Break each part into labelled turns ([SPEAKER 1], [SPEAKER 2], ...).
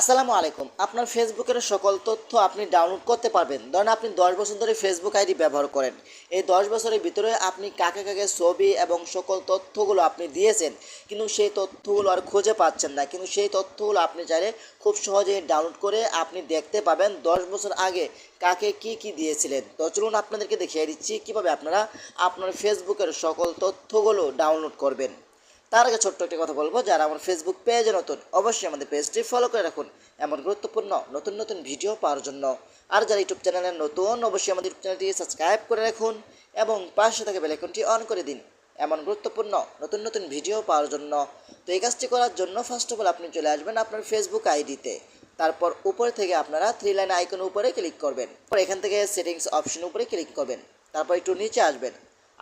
[SPEAKER 1] আসসালামু আলাইকুম। আপনার ফেসবুকের সকল তথ্য আপনি ডাউনলোড করতে পারবেন। ধরেন আপনি দশ বছর ধরে ফেসবুক আইডি ব্যবহার করেন। এই দশ বছরের ভিতরে আপনি কাকে কাকে ছবি এবং সকল তথ্যগুলো আপনি দিয়েছেন, কিন্তু সেই তথ্যগুলো আর খুঁজে পাচ্ছেন না। কিন্তু সেই তথ্যগুলো আপনি চাইলে খুব সহজে ডাউনলোড করে আপনি দেখতে পাবেন দশ বছর আগে কাকে কি কি দিয়েছিলেন। তো চলুন আপনাদেরকে দেখিয়ে দিচ্ছি কীভাবে আপনারা আপনার ফেসবুকের সকল তথ্যগুলো ডাউনলোড করবেন। তার আগে ছোট্ট একটি কথা বলব, যারা আমার ফেসবুক পেজে নতুন, অবশ্যই আমাদের পেজটি ফলো করে রাখুন। এমন গুরুত্বপূর্ণ, নতুন নতুন ভিডিও পাওয়ার জন্য। আর যারা ইউটিউব চ্যানেলে নতুন, অবশ্যই আমাদের ইউটিউব চ্যানেলটি সাবস্ক্রাইব করে রাখুন এবং পাশে থাকা বেলাইকনটি অন করে দিন। এমন গুরুত্বপূর্ণ, নতুন নতুন ভিডিও পাওয়ার জন্য। তো এই কাজটি করার জন্য ফার্স্ট অফ অল আপনি চলে আসবেন আপনার ফেসবুক আইডিতে তারপর উপরে থেকে আপনারা থ্রি লাইন আইকন উপরে ক্লিক করবেন। এখান থেকে সেটিংস অপশন উপরে ক্লিক করবেন। তারপর একটু নিচে আসবেন।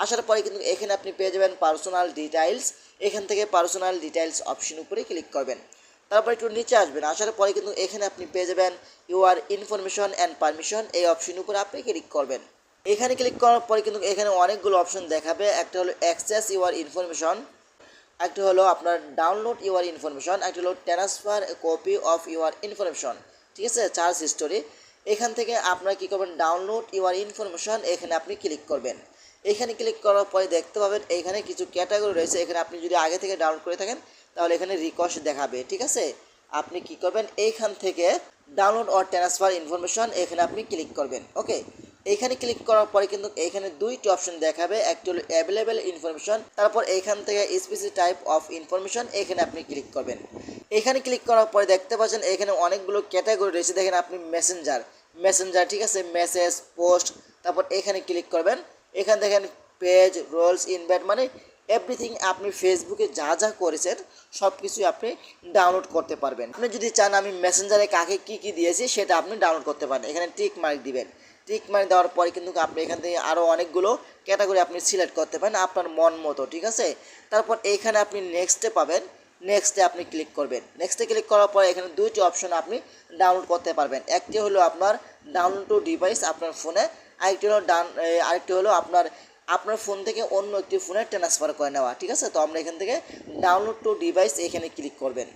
[SPEAKER 1] আসার পরে কিন্তু এখানে আপনি পেয়ে যাবেন পার্সোনাল ডিটেইলস এখান থেকে পার্সোনাল ডিটেইলস অপশন উপরে ক্লিক করবেন। তারপর একটু নিচে আসবেন। আসার পরে কিন্তু এখানে আপনি পেয়ে যাবেন ইউআর ইনফরমেশন অ্যান্ড পারমিশন এই অপশন উপরে আপনি ক্লিক করবেন। এখানে ক্লিক করার পরে কিন্তু এখানে অনেকগুলো অপশন দেখাবে। একটা হলো অ্যাক্সেস ইউআর ইনফরমেশন একটা হলো আপনার ডাউনলোড ইউআর ইনফরমেশন একটা হলো transfer copy of your information ঠিক আছে? চার্জ হিস্টোরি এখান থেকে আপনারা কী করবেন? ডাউনলোড ইউআর ইনফরমেশন এখানে আপনি ক্লিক করবেন। এখানে ক্লিক করার পরে দেখতে পাবেন এখানে কিছু ক্যাটাগরি রয়েছে। এখানে আপনি যদি আগে থেকে ডাউনলোড করে থাকেন, তাহলে এখানে রিকোয়েস্ট দেখাবে, ঠিক আছে? আপনি কি করবেন? এইখান থেকে ডাউনলোড অর ট্রান্সফার ইনফরমেশন এখানে আপনি ক্লিক করবেন ওকে এখানে ক্লিক করার পরে কিন্তু এখানে দুইটি অপশন দেখাবে। একটি হলো অ্যাভেলেবেল ইনফরমেশন তারপর এখান থেকে স্পেসিফিক টাইপ অফ ইনফরমেশন এখানে আপনি ক্লিক করবেন। এখানে ক্লিক করার পরে দেখতে পাচ্ছেন এখানে অনেকগুলো ক্যাটাগরি রয়েছে। দেখেন আপনি মেসেঞ্জার মেসেঞ্জার ঠিক আছে? মেসেজ পোস্ট তারপর এখানে ক্লিক করবেন। এখানে দেখেন পেজ রোলস ইনভাইট মানে এভরিথিং আপনি ফেসবুকে যা যা করেছেন সব কিছুই আপনি ডাউনলোড করতে পারবেন। আপনি যদি চান আমি মেসেঞ্জারে কাকে কি কি দিয়েছি, সেটা আপনি ডাউনলোড করতে পারেন। এখানে টিক মার্ক দিবেন। টিক মার্ক দেওয়ার পরে কিন্তু আপনি এখান থেকে আরও অনেকগুলো ক্যাটাগরি আপনি সিলেক্ট করতে পারেন আপনার মন মতো, ঠিক আছে? তারপর এইখানে আপনি নেক্সটে পাবেন। নেক্সটে আপনি ক্লিক করবেন। নেক্সটে ক্লিক করার পরে এখানে দুইটি অপশন আপনি ডাউনলোড করতে পারবেন। একটি হলো আপনার ডাউনলোড টু ডিভাইস আপনার ফোনে আরেকটি হলো ডান আরেকটি হলো আপনার আপনার ফোন থেকে অন্য একটি ফোনে ট্রান্সফার করে নেওয়া, ঠিক আছে? তো আমরা এখান থেকে ডাউনলোড টু ডিভাইস এখানে ক্লিক করবেন।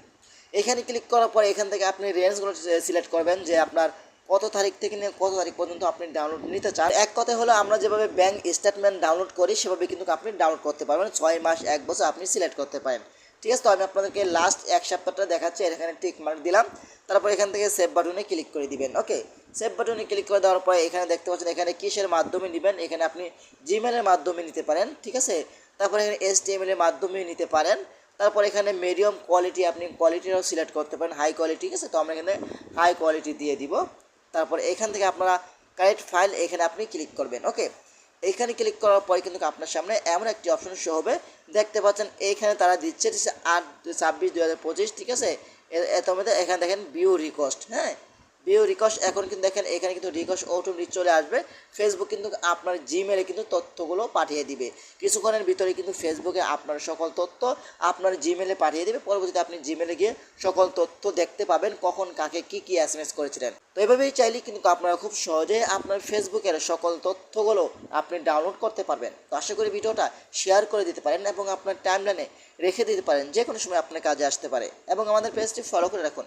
[SPEAKER 1] এখানে ক্লিক করার পর এখান থেকে আপনি রেঞ্জগুলো সিলেক্ট করবেন যে আপনার কত তারিখ থেকে নিয়ে কত তারিখ পর্যন্ত আপনি ডাউনলোড নিতে চান। এক কথা হলো আমরা যেভাবে ব্যাংক স্টেটমেন্ট ডাউনলোড করি, সেভাবে কিন্তু আপনি ডাউনলোড করতে পারবেন। ছয় মাস, এক বছর আপনি সিলেক্ট করতে পারেন। ঠিক আছে, তো আমি আপনাদেরকে লাস্ট এক সপ্তাহটা দেখাচ্ছি এখানে টিক মার্ক দিলাম। তারপর এখান থেকে সেভ বাটনে ক্লিক করে দিবেন ওকে সেভ বাটনে ক্লিক করে দেওয়ার পরে এখানে দেখতে পাচ্ছেন, এখানে কিসের মাধ্যমে নেবেন? এখানে আপনি জিমেলের মাধ্যমে নিতে পারেন, ঠিক আছে? তারপর এখানে এস এর মাধ্যমে নিতে পারেন। তারপর এখানে মিডিয়াম কোয়ালিটি আপনি কোয়ালিটিটাও সিলেক্ট করতে পারেন হাই কোয়ালিটি ঠিক আছে? তো আমরা এখানে হাই কোয়ালিটি দিয়ে দিব। তারপর এখান থেকে আপনারা কারেক্ট ফাইল এখানে আপনি ক্লিক করবেন ওকে এইখানে ক্লিক করার পরে কিন্তু আপনার সামনে এমন একটি অপশন শো হবে। দেখতে পাচ্ছেন এইখানে তারা দিচ্ছে আট ছাব্বিশ দু হাজার পঁচিশ, ঠিক আছে? এত মধ্যে এখানে দেখেন ভিউ রিকোয়েস্ট হ্যাঁ? ভিউ রিকোয়েস্ট এখন কিন্তু দেখেন, এখানে কিন্তু রিকোয়েস্ট অটোমেটিক চলে আসবে। ফেসবুক কিন্তু আপনার জিমেলে কিন্তু তথ্যগুলো পাঠিয়ে দিবে। কিছুক্ষণের ভিতরে কিন্তু ফেসবুকে আপনার সকল তথ্য আপনার জিমেলে পাঠিয়ে দেবে। পরবর্তীতে আপনি জিমেলে গিয়ে সকল তথ্য দেখতে পাবেন, কখন কাকে কি কি এস করেছিলেন। তো এভাবেই চাইলে কিন্তু আপনারা খুব সহজে আপনার ফেসবুকের সকল তথ্যগুলো আপনি ডাউনলোড করতে পারবেন। তো আশা করি ভিডিওটা শেয়ার করে দিতে পারেন এবং আপনার টাইমলাইনে রেখে দিতে পারেন যে কোনো সময় আপনার কাজে আসতে পারে। এবং আমাদের পেজটি ফলো করে রাখুন।